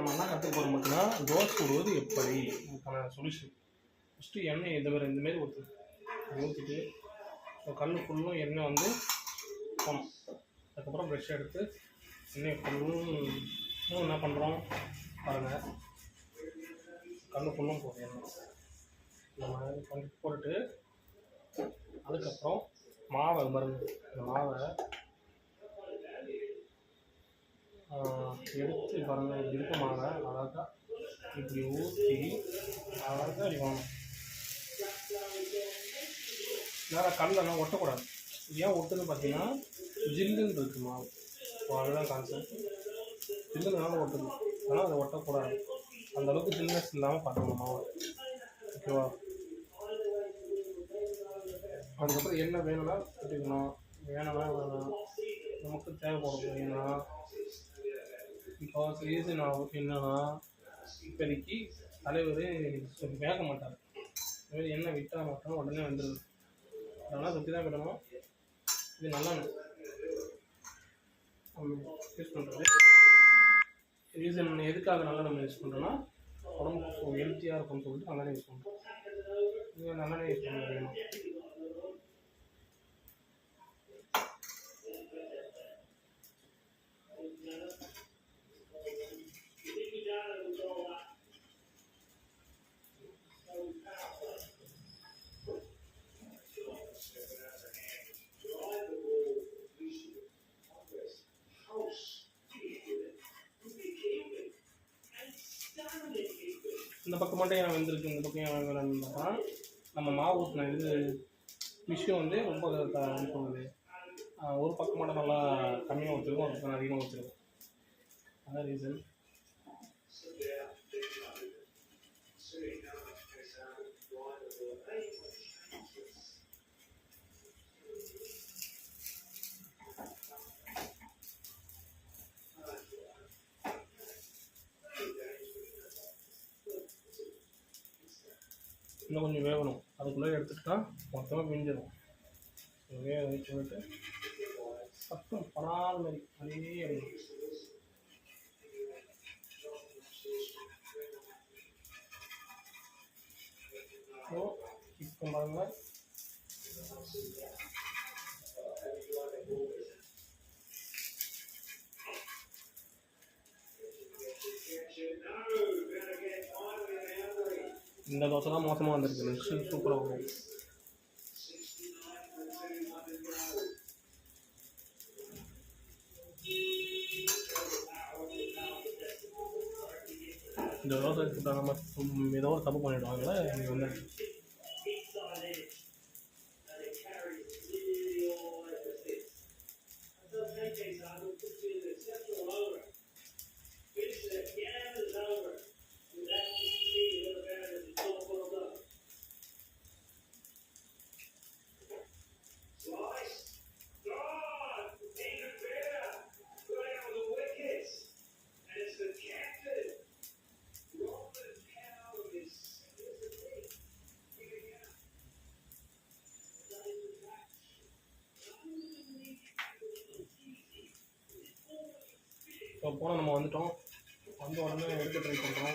நம்ம என்ன கற்றுக்க போகிறோம் பார்த்தீங்கன்னா தோசை சுடுவது எப்படி? அதுக்கான சொல்யூஷன் ஃபஸ்ட்டு எண்ணெய் இந்த மாதிரி இந்தமாரி ஊற்று ஊற்றிட்டு கல் ஃபுல்லும் எண்ணெய் வந்து போகணும் அதுக்கப்புறம் ப்ரெஷ் எடுத்து எண்ணெய் ஃபுல்லும் என்ன பண்ணுறோம் பாருங்கள் கல் ஃபுல்லும் போடுறோம் எண்ணெய் இந்த பண்ணி போட்டுட்டு அதுக்கப்புறம் மாவை மருந்து இந்த மாவை எடுத்து பாருங்க இப்படி இருக்க அழகா இப்படி ஊற்றி அழகா அடிக்கணும். நேரம் கல்லெல்லாம் ஒட்டக்கூடாது. ஏன் ஒட்டுன்னு பார்த்தீங்கன்னா ஜில்லுன்னு இருக்கு மாவு. அதுதான் கான்செப்ட் ஜில்லுனால ஒட்டுது. ஆனால் அதை ஒட்டக்கூடாது. அந்த அளவுக்கு ஜில்னஸ் இல்லாமல் பார்த்துக்கணும் ஓகேவா அதுக்கப்புறம் என்ன வேணும்னா கட்டிக்கணும் வேணும்னா நமக்கு தேவைப்படும் ஏன்னா இப்போ ரீசன் ஆகும் என்னன்னா இப்போதைக்கு தலைவர் வேக மாட்டார். அதுமாதிரி என்ன விட்டால் மட்டும் உடனே வந்துடுது அதனால் சுற்றி தான் விடணும் இது நல்லா யூஸ் பண்ணுறது ரீசன் எதுக்காக நல்லா நம்ம யூஸ் பண்ணுறோன்னா உடம்புக்கு ஹெல்த்தியாக இருக்கும்னு சொல்லிட்டு நல்லா யூஸ் பண்ணுறோம் நல்லா யூஸ் பண்ண முடியுமா இந்த பக்கம் மட்டும் ஏன் வந்திருக்கு? இந்த பக்கம் ஏன் வரலன்னு நம்ம மாவு ஊற்றின இது விஷயம் வந்து ரொம்ப க- பண்ணுது. ஒரு பக்கம் மட்டும் நல்லா கம்மியாக ஊற்றிருக்கும் ஒரு பக்கம் அதிகமாக ஊற்றிருக்கும் அதான் ரீசன் இன்னும் கொஞ்சம் வேகணும். அதுக்குள்ளே எடுத்துக்கிட்டா மொத்தமாக பிஞ்சிடும் வேக வச்சு விட்டு சத்தம் படாத மாதிரி அதே இருக்கும் ஸோ இப்போ பாருங்கள் இந்த தோசை தான் மோசமாக வந்திருக்கு. நெக்ஸ்ட் சூப்பராக வரும். இந்த தோசை இப்போ நம்ம ஏதோ ஒரு தப்பு பண்ணிவிடுவாங்களே எனக்கு வந்து இப்போ போனால் நம்ம வந்துட்டோம். வந்த உடனே எடுக்க ட்ரை பண்ணுறோம்